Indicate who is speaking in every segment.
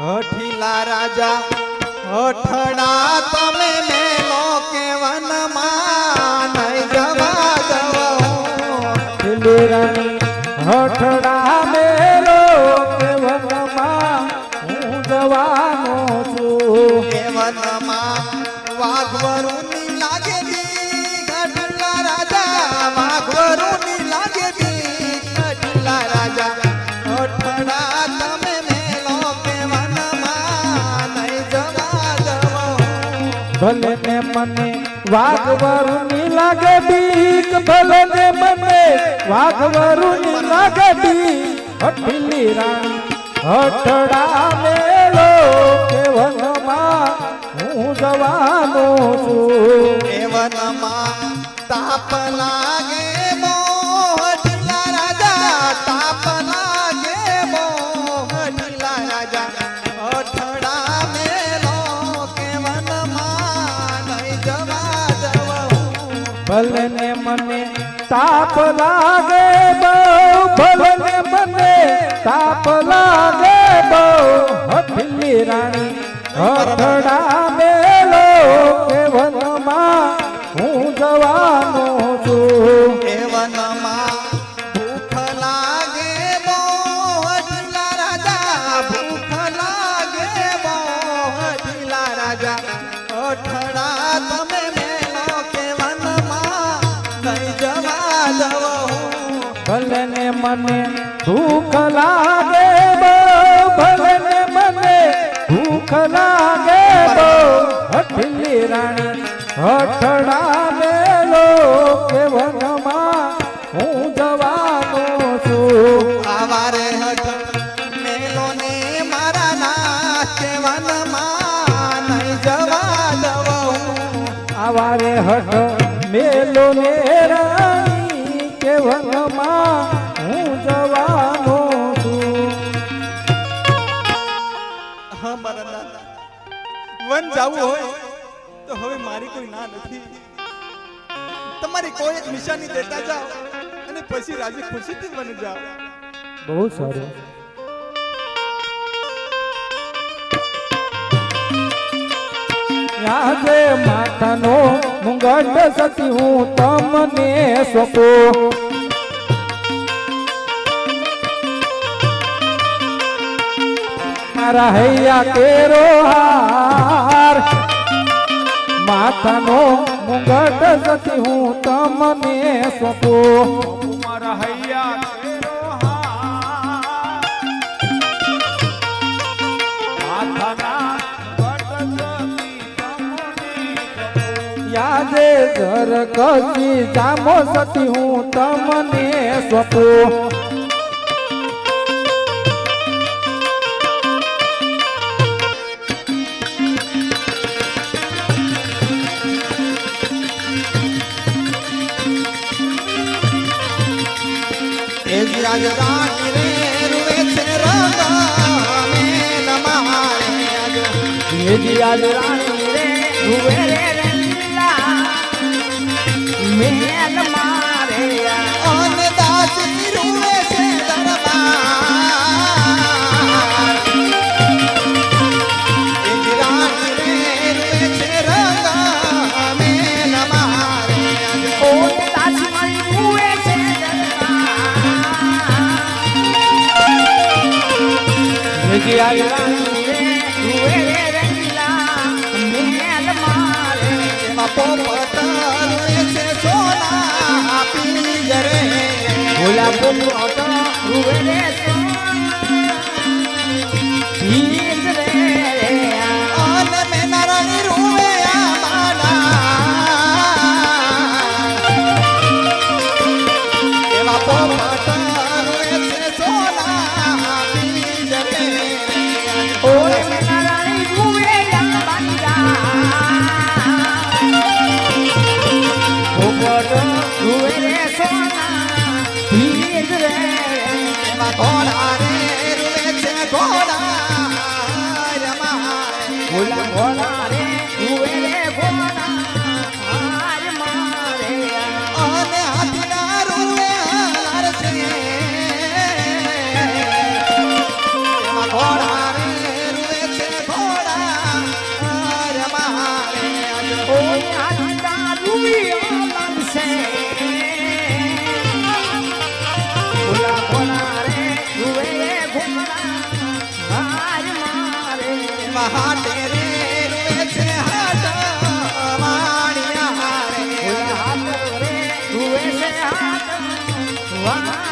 Speaker 1: હઠીલા રાજા હઠડા તમે મેલો કે વનમાં નહીં જવા
Speaker 2: દો. હઠડા મેલો ભલે ને મને વાઘવરુની લાગે બીક, ભલે ને મને વાઘવરુની લાગે બીક. હઠીલી રાણી, હઠડા મેળો કે વનમાં હું જવાનો છું.
Speaker 1: એવનમાં તાપ લાગે દઉં
Speaker 2: ભલે ને મને તાપ લાગે બહુ ભલે ને મને તાપ લાગે બહુ. હઠીલી રાણી હઠડા મેલો કે વનમાં હું જવાનો છું.
Speaker 1: કેવનમાં ભૂખ લાગે રાજા, ભૂખ લાગે મોહટીલા રાજા. અઠડા તમે
Speaker 2: મને ભૂખ લાગે ભલે મને ભૂખ લાગે બો હઠલી રાણી મેલો કે વનમાં હું જવાનો છું.
Speaker 1: આવારે હઠ મેલો ને મારા ના કે વનમાં નહીં જવા દઉં.
Speaker 2: આવારે હઠ
Speaker 1: જાવું હોય, તો હવે મારી કોઈ ના નથી. તમારી કોઈ એક નિશાની દેતા જાઓ અને પછી રાજી ખુશીથી બની જાઓ.
Speaker 2: બહુ સારું. આજે માતાનો મુંગંડ સતી, હું તમને સોપો. મારા હૈયા કેરો હાર માતાનો મુંગટ સતી હું તમને સોપો.
Speaker 3: મારા. માથાના
Speaker 2: યાદે ઘર કસી જામો સતી હું તમને સોંપું.
Speaker 1: આજ
Speaker 2: રાણી રે
Speaker 4: હુએ રે રંગલા
Speaker 1: રૂવે
Speaker 2: ભોલા પોપટ
Speaker 4: હુએ રે ભીજ રે
Speaker 1: ઘોડા રે Wow.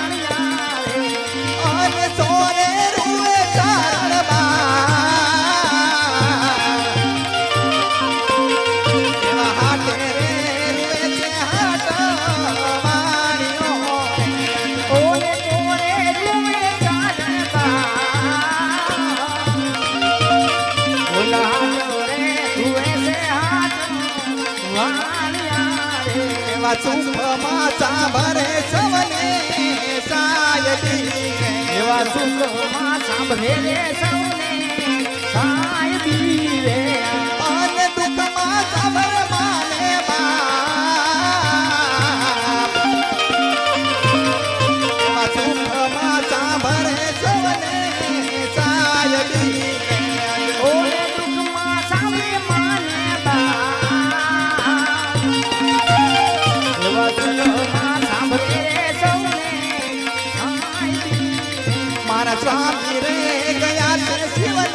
Speaker 1: वाचू माझा
Speaker 4: भरे सवले सायटी हे वाचू माझा भरे सवले सायटी रे. Let's.